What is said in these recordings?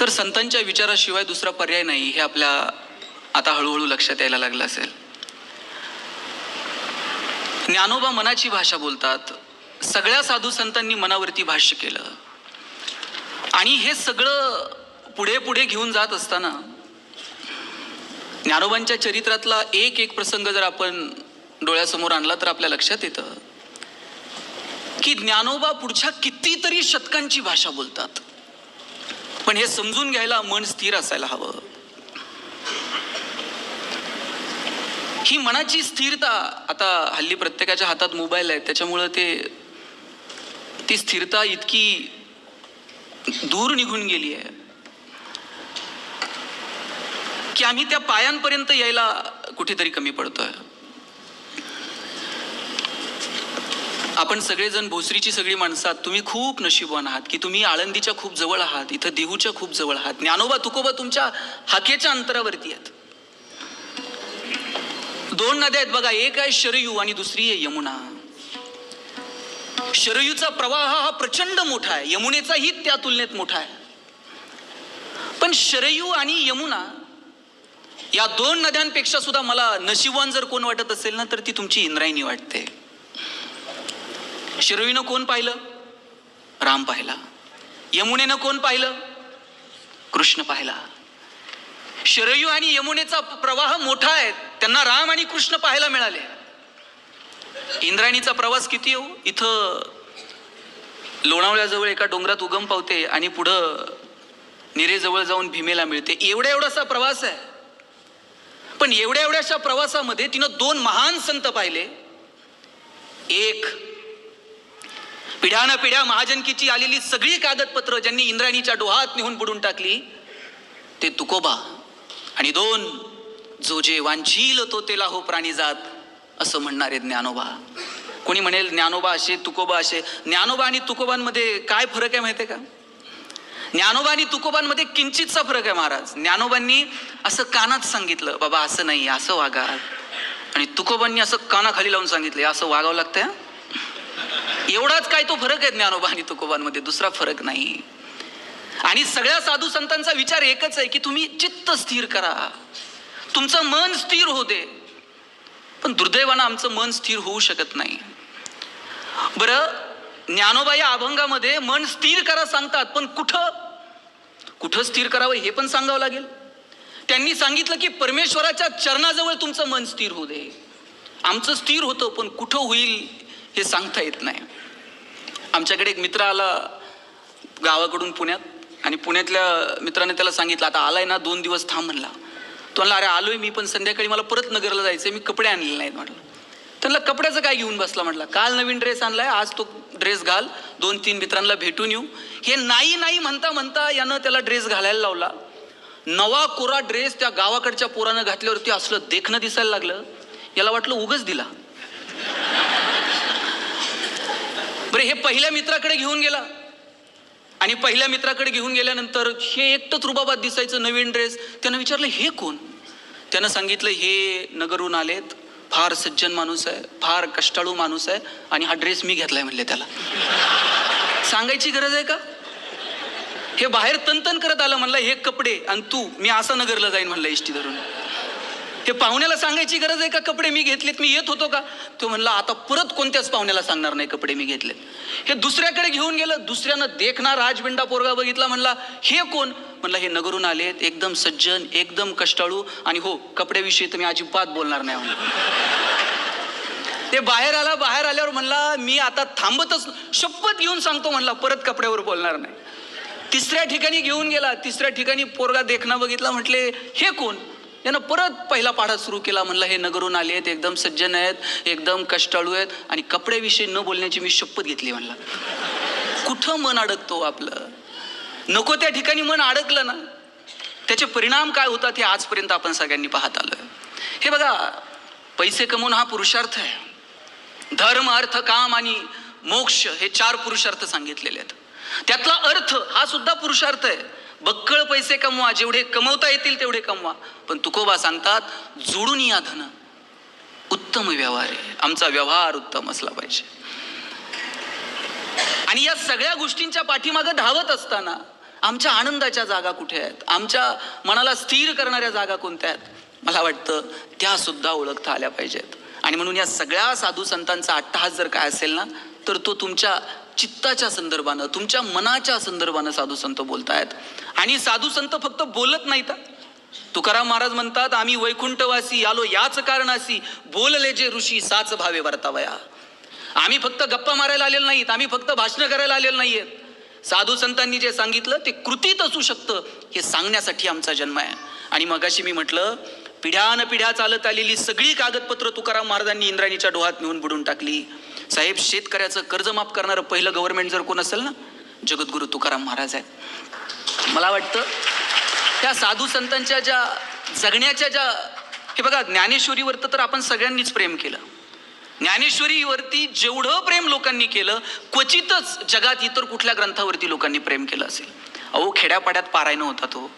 तर संतांच्या विचाराशिवाय दुसरा पर्याय नाही हे आपल्या आता हळूहळू लक्षात यायला लागलं असेल. ज्ञानोबा मनाची भाषा बोलतात. सगळ्या साधू संतांनी मनावरती भाष्य केलं. आणि हे सगळं पुढे पुढे घेऊन जात असताना ज्ञानोबांच्या चरित्रातला एक एक प्रसंग जर आपण डोळ्यासमोर आणला तर आपल्या लक्षात येतं की ज्ञानोबा पुढच्या कितीतरी शतकांची भाषा बोलतात. पण हे समजून घ्यायला मन स्थिर असायला हवं. ही मनाची स्थिरता आता हल्ली प्रत्येकाच्या हातात मोबाईल आहे त्याच्यामुळं ते ती स्थिरता इतकी दूर निघून गेली आहे. की आम्ही त्या पायांपर्यंत यायला कुठेतरी कमी पडतोय. आपण सगळेजण भोसरीची सगळी माणसं आहात. तुम्ही खूप नशीबवान आहात की तुम्ही आळंदीच्या खूप जवळ आहात इथं देहूच्या खूप जवळ आहात. ज्ञानोबा तुकोबा तुमच्या हाकेच्या अंतरावरती आहेत. दोन नद्या आहेत बघा एक आहे शरयू आणि दुसरी आहे यमुना. शरयूचा प्रवाह हा प्रचंड मोठा आहे. यमुनेचाही त्या तुलनेत मोठा आहे. पण शरयू आणि यमुना या दोन नद्यांपेक्षा सुद्धा मला नशिबवान जर कोण वाटत असेल ना तर ती तुमची इंद्रायणी वाटते. शिरवीनं कोण पाहिलं? राम पाहिला. यमुनेनं कोण पाहिलं? कृष्ण पाहिला. शरयू आणि यमुनेचा प्रवाह मोठा आहे. त्यांना राम आणि कृष्ण पाहायला मिळाले. इंद्रायणीचा प्रवास किती हो इथं लोणावळ्याजवळ एका डोंगरात उगम पावते आणि पुढं निरेजवळ जाऊन भीमेला मिळते. एवढा एवढासा प्रवास आहे. पण एवढ्या एवढ्याशा प्रवासामध्ये तिनं दोन महान संत पाहिले. एक पिढ्यानं पिढ्या महाजनकीची आलेली सगळी कागदपत्र ज्यांनी इंद्रायणीच्या डोहात नेहून बुडून टाकली ते तुकोबा आणि दोन जो जे वांछील तो तेला हो प्राणी जात असं म्हणणारे ज्ञानोबा. कोणी म्हणेल ज्ञानोबा असे तुकोबा असे. ज्ञानोबा आणि तुकोबांमध्ये काय फरक आहे माहिती आहे का? ज्ञानोबा आणि तुकोबांमध्ये किंचितचा फरक आहे महाराज. ज्ञानोबांनी असं कानात सांगितलं बाबा असं नाही असं वागा. आणि तुकोबांनी असं कानाखाली लावून सांगितलं असं वागावं लागतंय एवढाच काय तो फरक आहे ज्ञानोबा आणि तुकोबांमध्ये? दुसरा फरक नाही. आणि सगळ्या साधू संतांचा विचार एकच आहे की तुम्ही चित्त स्थिर करा. तुमचं मन स्थिर होऊ दे. पण दुर्दैवानं आमचं मन स्थिर होऊ शकत नाही. बरं ज्ञानोबा या अभंगामध्ये मन स्थिर करा सांगतात पण कुठं? कुठं स्थिर करावं हे पण सांगावं लागेल. त्यांनी सांगितलं की परमेश्वराच्या चरणाजवळ तुमचं मन स्थिर होऊ दे. आमचं स्थिर होतं पण कुठं होईल हे सांगता येत नाही. आमच्याकडे एक मित्र आला गावाकडून पुण्यात आणि पुण्यातल्या मित्राने त्याला सांगितलं आता आलाय ना दोन दिवस थांब म्हणला. तो म्हणला अरे आलोय मी पण संध्याकाळी मला परत नगरला जायचंय मी कपडे आणलेले नाहीत म्हटलं. त्यांना कपड्याचं काय घेऊन बसला? म्हटलं काल नवीन ड्रेस आणलाय आज तो ड्रेस घाल दोन तीन मित्रांना भेटून येऊ. हे नाही नाही म्हणता म्हणता यानं त्याला ड्रेस घालायला लावला. नवा कोरा ड्रेस त्या गावाकडच्या पोरानं घातल्यावरती असलं देखणं दिसायला लागलं. याला वाटलं उगच दिला. बरं हे पहिल्या मित्राकडे घेऊन गेला. आणि पहिल्या मित्राकडे घेऊन गेल्यानंतर हे एकटंच रुबाबात दिसायचं नवीन ड्रेस त्यानं विचारलं हे कोण? त्यानं सांगितलं हे नगरून आलेत. फार सज्जन माणूस आहे फार कष्टाळू माणूस आहे आणि हा ड्रेस मी घेतलाय म्हणले त्याला. सांगायची गरज आहे का? हे बाहेर तनतन करत आलं म्हणलं हे कपडे आणि तू मी असं नगरला जाईन म्हणलं इष्टी धरून. ते पाहुण्याला सांगायची गरज आहे का? कपडे मी घेतलेत मी येत होतो का? तो म्हणला आता परत कोणत्याच पाहुण्याला सांगणार नाही कपडे मी घेतलेत. हे दुसऱ्याकडे घेऊन गेलं दुसऱ्यानं देखना राजबिंडा पोरगा बघितला म्हणला हे कोण? म्हणलं हे नगरून आलेत एकदम सज्जन एकदम कष्टाळू आणि हो कपड्याविषयी तुम्ही अजिबात बोलणार नाही ते बाहेर आला बाहेर आल्यावर म्हणला मी आता थांबतच शपथ घेऊन सांगतो म्हणला परत कपड्यावर बोलणार नाही. तिसऱ्या ठिकाणी घेऊन गेला तिसऱ्या ठिकाणी पोरगा देखना बघितला म्हटले हे कोण? यानं परत पहिला पाढा सुरू केला म्हणलं हे नगरून आले आहेत एकदम सज्जन आहेत एकदम कष्टाळू आहेत आणि कपड्याविषयी न बोलण्याची मी शपथ घेतली म्हणला. कुठं मन अडकतो आपलं? नको त्या ठिकाणी मन अडकलं ना. त्याचे परिणाम काय होतात हे आजपर्यंत आपण सगळ्यांनी पाहत आलोय. हे बघा पैसे कमवून हा पुरुषार्थ आहे. धर्म अर्थ काम आणि मोक्ष हे चार पुरुषार्थ सांगितलेले आहेत. त्यातला अर्थ हा सुद्धा पुरुषार्थ आहे. बक्कळ पैसे कमवा जेवढे कमवता येतील तेवढे कमवा. पण तुकोबा सांगतात जोडून या धन. उत्तम व्यवहार आहे. आमचा व्यवहार उत्तम असला पाहिजे. आणि या सगळ्या गोष्टींच्या पाठीमागं धावत असताना आमच्या आनंदाच्या जागा कुठे आहेत? आमच्या मनाला स्थिर करणाऱ्या जागा कोणत्या आहेत? मला वाटतं त्या सुद्धा ओळखता आल्या पाहिजेत. आणि म्हणून या सगळ्या साधू संतांचा अट्टहास जर काय असेल ना तर तो तुमच्या चित्ताच्या संदर्भानं तुमच्या मनाच्या संदर्भानं साधू संत बोलतायत. आणि साधू संत फक्त बोलत नाहीत. तुकाराम महाराज म्हणतात आम्ही वैकुंठवासी आलो याच कारणासी बोलले जे ऋषी साच भावे वर्तावया. आम्ही फक्त गप्पा मारायला आलेलो नाहीत. आम्ही फक्त भाषण करायला आलेलो नाहीयेत साधू संतांनी जे सांगितलं ते कृतीत असू शकतं हे सांगण्यासाठी आमचा जन्म आहे. आणि मगाशी मी म्हटलं पिढ्यान पिढ्या चालत आलेली सगळी कागदपत्र तुकाराम महाराजांनी इंद्राणीच्या डोहात नेऊन बुडून टाकली. साहेब शेतकऱ्याचं कर्ज माफ करणारं पहिलं गव्हर्नमेंट जर कोण असेल ना जगद्गुरु तुकाराम महाराज आहेत. मला वाटतं त्या साधू संतांच्या ज्या जगण्याच्या ज्या हे बघा ज्ञानेश्वरीवर तर आपण सगळ्यांनीच प्रेम केलं. ज्ञानेश्वरीवरती जेवढं प्रेम लोकांनी केलं क्वचितच जगात इतर कुठल्या ग्रंथावरती लोकांनी प्रेम केलं असेल. अहो खेड्यापाड्यात पारायण होता तो.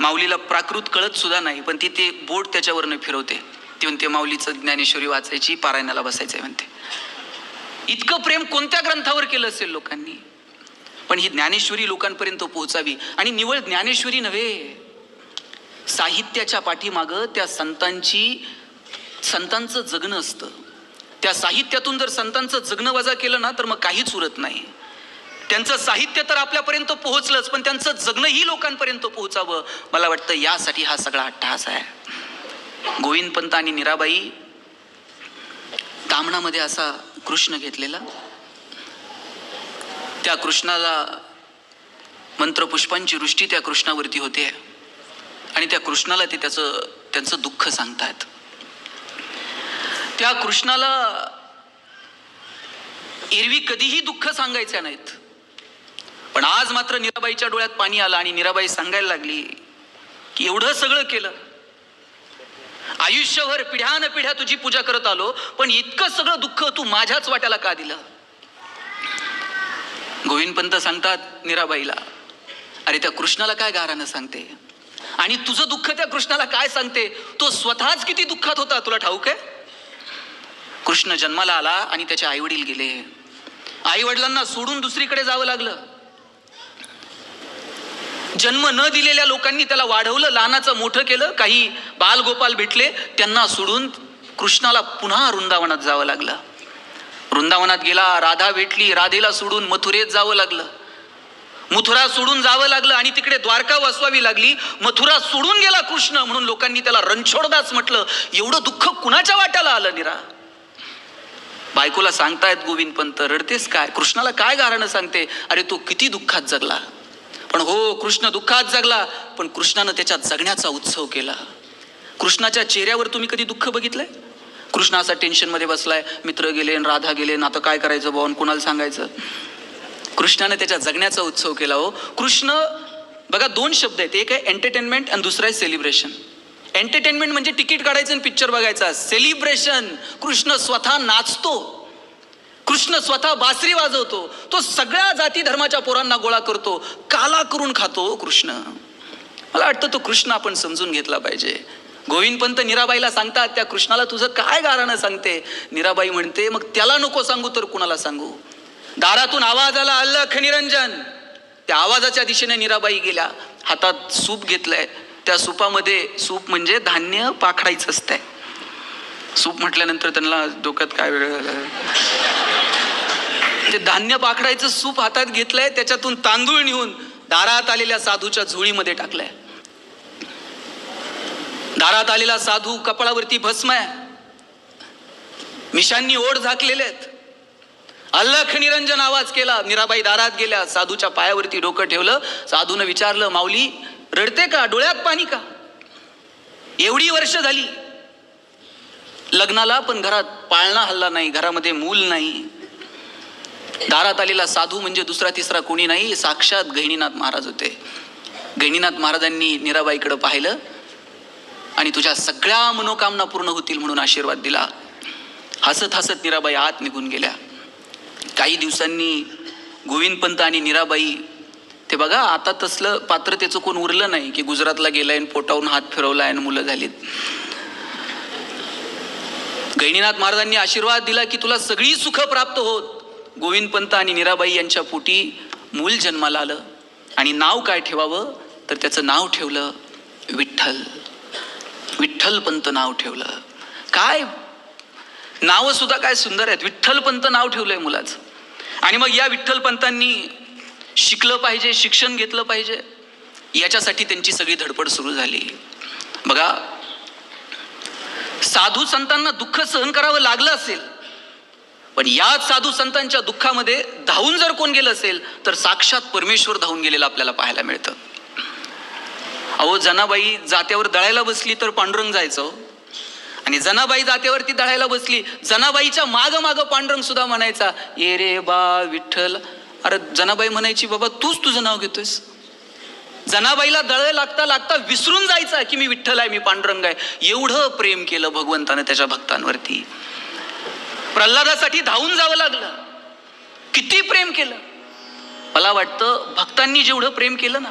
माऊलीला प्राकृत कळत सुद्धा नाही पण ती ते बोट त्याच्यावरनं फिरवते. ती म्हणते माऊलीचं ज्ञानेश्वरी वाचायची पारायणाला बसायचं आहे म्हणते. इतकं प्रेम कोणत्या ग्रंथावर केलं असेल लोकांनी? पण ही ज्ञानेश्वरी लोकांपर्यंत पोहोचावी. आणि निवळ ज्ञानेश्वरी नव्हे. साहित्याच्या पाठीमागं त्या संतांची संतांचं जगणं असतं. त्या साहित्यातून जर संतांचं जगणं वजा केलं ना तर मग काहीच उरत नाही. त्यांचं साहित्य तर आपल्यापर्यंत पोहोचलंच पण त्यांचं जगणंही लोकांपर्यंत पोहोचावं. मला वाटतं यासाठी हा सगळा अट्टहास आहे. गोविंद पंत आणि निराबाई तामणामध्ये असा कृष्ण घेतलेला. त्या कृष्णाला मंत्रपुष्पांची वृष्टी त्या कृष्णावरती होते. आणि त्या कृष्णाला ते त्याचं त्यांचं दुःख सांगतायत. त्या कृष्णाला एरवी कधीही दुःख सांगायच्या नाहीत. पण आज मात्र नीराबाईच्या डोळ्यात पाणी आलं आणि नीराबाई सांगायला लागली की एवढं सगळं केलं. आयुष्यभर पिढ्यान पिढ्या तुझी पूजा करत आलो पण इतकं सगळं दुःख तू माझ्याच वाट्याला का दिलं? गोविंदपंत सांगतात निराबाईला अरे त्या कृष्णाला काय गारानं सांगते? आणि तुझं दुःख त्या कृष्णाला काय सांगते? तो स्वतःच किती दुःखात होता तुला ठाऊक आहे? कृष्ण जन्माला आला आणि त्याचे आई वडील गेले. आई वडिलांना सोडून दुसरीकडे जावं लागलं. जन्म न दिलेल्या लोकांनी त्याला वाढवलं लहानाचं मोठं केलं काही बालगोपाल भेटले त्यांना सोडून कृष्णाला पुन्हा वृंदावनात जावं लागलं. वृंदावनात गेला राधा भेटली राधेला सोडून मथुरेत जावं लागलं. मथुरा सोडून जावं लागलं आणि तिकडे द्वारका वसवावी लागली. मथुरा सोडून गेला कृष्ण म्हणून लोकांनी त्याला रणछोडदास म्हटलं. एवढं दुःख कुणाच्या वाट्याला आलं निरा? बायकोला सांगतायत गोविंद पंत रडतेस काय? कृष्णाला काय गारणं सांगते? अरे तो किती दुःखात जगला. पण हो कृष्ण दुःखात जगला पण कृष्णानं त्याच्या जगण्याचा उत्सव केला. कृष्णाच्या चेहऱ्यावर तुम्ही कधी दुःख बघितलंय? कृष्ण असा टेन्शनमध्ये बसलाय मित्र गेले राधा गेले ना आता काय करायचं भाऊ कुणाला सांगायचं? कृष्णानं त्याच्या जगण्याचा उत्सव केला हो. कृष्ण बघा दोन शब्द आहेत. एक आहे एंटरटेनमेंट आणि दुसरा आहे सेलिब्रेशन एंटरटेनमेंट म्हणजे तिकीट काढायचं आणि पिक्चर बघायचा. सेलिब्रेशन कृष्ण स्वतः नाचतो. कृष्ण स्वतः बासरी वाजवतो. तो सगळ्या जाती धर्माच्या पोरांना गोळा करतो. काला करून खातो हो कृष्ण. मला वाटतं तो कृष्ण आपण समजून घेतला पाहिजे. गोविंदपंत नीराबाईला सांगतात त्या कृष्णाला तुझं काय गारानं सांगते? नीराबाई म्हणते मग त्याला नको सांगू तर कुणाला सांगू? दारातून आवाज आला अल्लख निरंजन. त्या आवाजाच्या दिशेने नीराबाई गेल्या. हातात सूप घेतलंय. त्या सुपामध्ये सूप म्हणजे धान्य पाखडायचं असतंय. सूप म्हटल्यानंतर त्यांना डोक्यात काय वेगळं झालं? ते धान्य पाखडायचं सूप हातात घेतलंय त्याच्यातून तांदूळ नेऊन दारात आलेल्या साधूच्या झोळीमध्ये टाकलंय. दारात आलेला साधू कपाळावरती भस्म आहे मिशांनी ओढ झाकलेले आहेत अल्लख निरंजन आवाज केला. मीराबाई दारात गेल्या साधूच्या पायावरती डोकं ठेवलं. साधूनं विचारलं माऊली रडते का? डोळ्यात पाणी का? एवढी वर्ष झाली. लग्नाला पण घरात पाळणा हल्ला नाही घरामध्ये मूल नाही. दारात आलेला साधू म्हणजे दुसरा तिसरा कोणी नाही साक्षात गहिनीनाथ महाराज होते. गहिनीनाथ महाराजांनी मीराबाईकडे पाहिलं आणि तुझ्या सगळ्या मनोकामना पूर्ण होतील म्हणून आशीर्वाद दिला. हसत हसत नीराबाई आत निघून गेल्या. काही दिवसांनी गोविंदपंत आणि निराबाई ते बघा आता तसलं पात्रतेचं कोण उरलं नाही की गुजरातला गेलाय आणि पोटावरून हात फिरवला आणि मुलं झालीत. गैनीनाथ महाराजांनी आशीर्वाद दिला की तुला सगळी सुख प्राप्त होत. गोविंदपंत आणि नीराबाई यांच्या पोटी मूल जन्माला आलं. आणि नाव काय ठेवावं? तर त्याचं नाव ठेवलं विठ्ठल. विठ्ठलपंत नाव ठेवलं. काय? नावं सुद्धा काय सुंदर आहेत. विठ्ठलपंत नाव ठेवलंय मुलाचं. आणि मग या विठ्ठलपंतांनी शिकलं पाहिजे शिक्षण घेतलं पाहिजे. याच्यासाठी त्यांची सगळी धडपड सुरू झाली. बघा साधू संतांना दुःख सहन करावं लागलं असेल पण याच साधू संतांच्या दुःखामध्ये धावून जर कोण गेलं असेल तर साक्षात परमेश्वर धावून गेलेलं आपल्याला पाहायला मिळतं. अहो जनाबाई जात्यावर दळायला बसली तर पांडुरंग जायचं. आणि जनाबाई जात्यावरती दळायला बसली जनाबाईच्या माग माग पांडुरंग सुद्धा म्हणायचा ये रे बा विठ्ठल. अरे जनाबाई म्हणायची बाबा तूच तुझं नाव घेतोयस. जनाबाईला दळ लागता लागता विसरून जायचा की मी विठ्ठल आहे मी पांडुरंग आहे. एवढं प्रेम केलं भगवंतानं त्याच्या भक्तांवरती. प्रल्हादासाठी धावून जावं लागलं. किती प्रेम केलं. मला वाटतं भक्तांनी जेवढं प्रेम केलं ना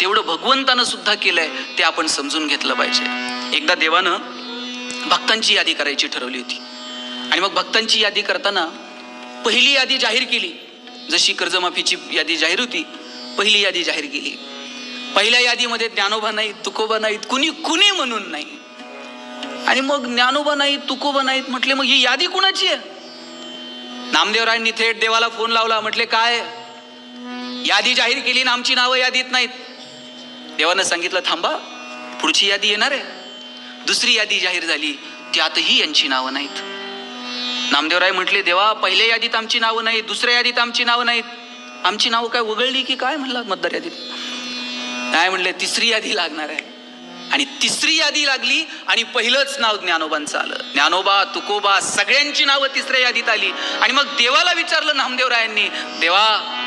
तेवढं भगवंतानं सुद्धा केलंय ते आपण समजून घेतलं पाहिजे. एकदा देवानं भक्तांची यादी करायची ठरवली होती. आणि मग भक्तांची यादी करताना पहिली यादी जाहीर केली. जशी कर्जमाफीची यादी जाहीर होती पहिली यादी जाहीर केली. पहिल्या यादीमध्ये ज्ञानोबा नाहीत तुकोबा नाहीत कुणी कुणी म्हणून नाही. आणि मग ज्ञानोबा नाहीत तुकोबा नाहीत म्हटले मग ही यादी कुणाची आहे? नामदेवरायांनी थेट देवाला फोन लावला म्हटले काय? यादी जाहीर केली ना आमची नावं यादीत नाहीत. देवानं सांगितलं थांबा पुढची यादी येणार आहे. दुसरी यादी जाहीर झाली त्यातही यांची नावं नाहीत. नामदेवराय म्हटले देवा पहिल्या यादीत आमची नावं नाहीत दुसऱ्या यादीत आमची नावं नाहीत. आमची नावं काय वगळली की काय म्हणला मतदार यादीत? नाही म्हणलं? तिसरी यादी लागणार आहे. आणि तिसरी यादी लागली आणि पहिलंच नाव ज्ञानोबांचं आलं. ज्ञानोबा तुकोबा सगळ्यांची नावं तिसऱ्या यादीत आली. आणि मग देवाला विचारलं नामदेवरायांनी देवा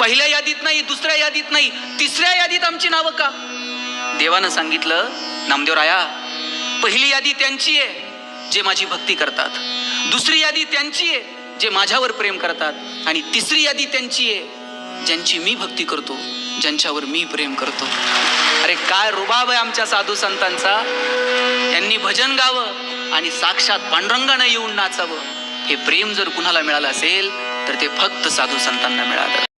पहिल्या यादीत नाही दुसऱ्या यादीत नाही तिसऱ्या यादीत आमची नावं का? देवानं सांगितलं नामदेवराया पहिली यादी त्यांची आहे जे माझी भक्ती करतात. दुसरी यादी त्यांची आहे जे माझ्यावर प्रेम करतात. आणि तिसरी यादी त्यांची आहे ज्यांची मी भक्ती करतो ज्यांच्यावर मी प्रेम करतो. अरे काय रुबाब आहे आमच्या साधू संतांचा? त्यांनी भजन गावं आणि साक्षात पांडुरंगानं येऊन नाचावं. हे प्रेम जर कुणाला मिळालं असेल तर ते फक्त साधू संतांना मिळालं.